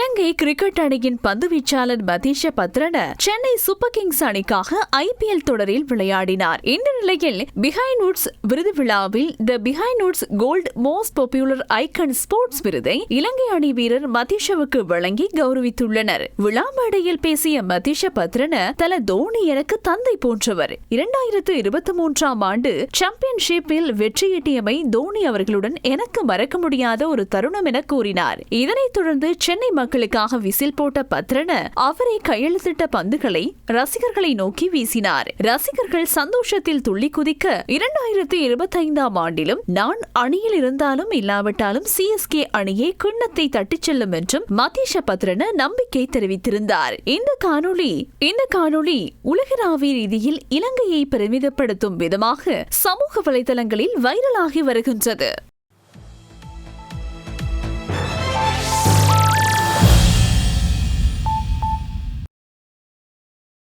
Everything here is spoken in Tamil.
இலங்கை கிரிக்கெட் அணியின் பந்துவீச்சாளர் மதீஷ பத்ரன சென்னை சூப்பர் கிங்ஸ் அணிக்காக ஐபிஎல் தொடரில் விளையாடினார். இந்த நிலையில் பிஹைண்ட் உட்ஸ் விருது விழாவில் the behind woods gold most popular icon sports விருதை இலங்கை அணி வீரர் மதீஷவுக்கு வழங்கி கௌரவித்துள்ளனர். விழா மேடையில் பேசிய மதீஷ பத்ரன தல தோனி எனக்கு தந்தை போன்றவர். இரண்டாயிரத்து இருபத்தி மூன்றாம் ஆண்டு சாம்பியன்ஷிப்பில் வெற்றியீட்டியமை தோனி அவர்களுடன் எனக்கு மறக்க முடியாத ஒரு தருணம் என கூறினார். இதனைத் தொடர்ந்து சென்னை மக்களுக்காக விசில் போட்ட பத்ரன அவரை கையெழுத்திட்ட பந்துகளை ரசிகர்களை நோக்கி வீசினார். ரசிகர்கள் சந்தோஷத்தில் துள்ளி குதிக்க இரண்டாயிரத்தி இருபத்தைந்தாம் ஆண்டிலும் நான் அணியில் இருந்தாலும் இல்லாவிட்டாலும் சிஎஸ்கே அணியே கிண்ணத்தை தட்டிச் செல்லும் என்றும் மதீஷ பத்ரன நம்பிக்கை தெரிவித்திருந்தார். இந்த காணொளி இந்த காணொளி உலகளாவிய ரீதியில் இலங்கையை பெருமிதப்படுத்தும் விதமாக சமூக வலைதளங்களில் வைரலாகி வருகின்றது.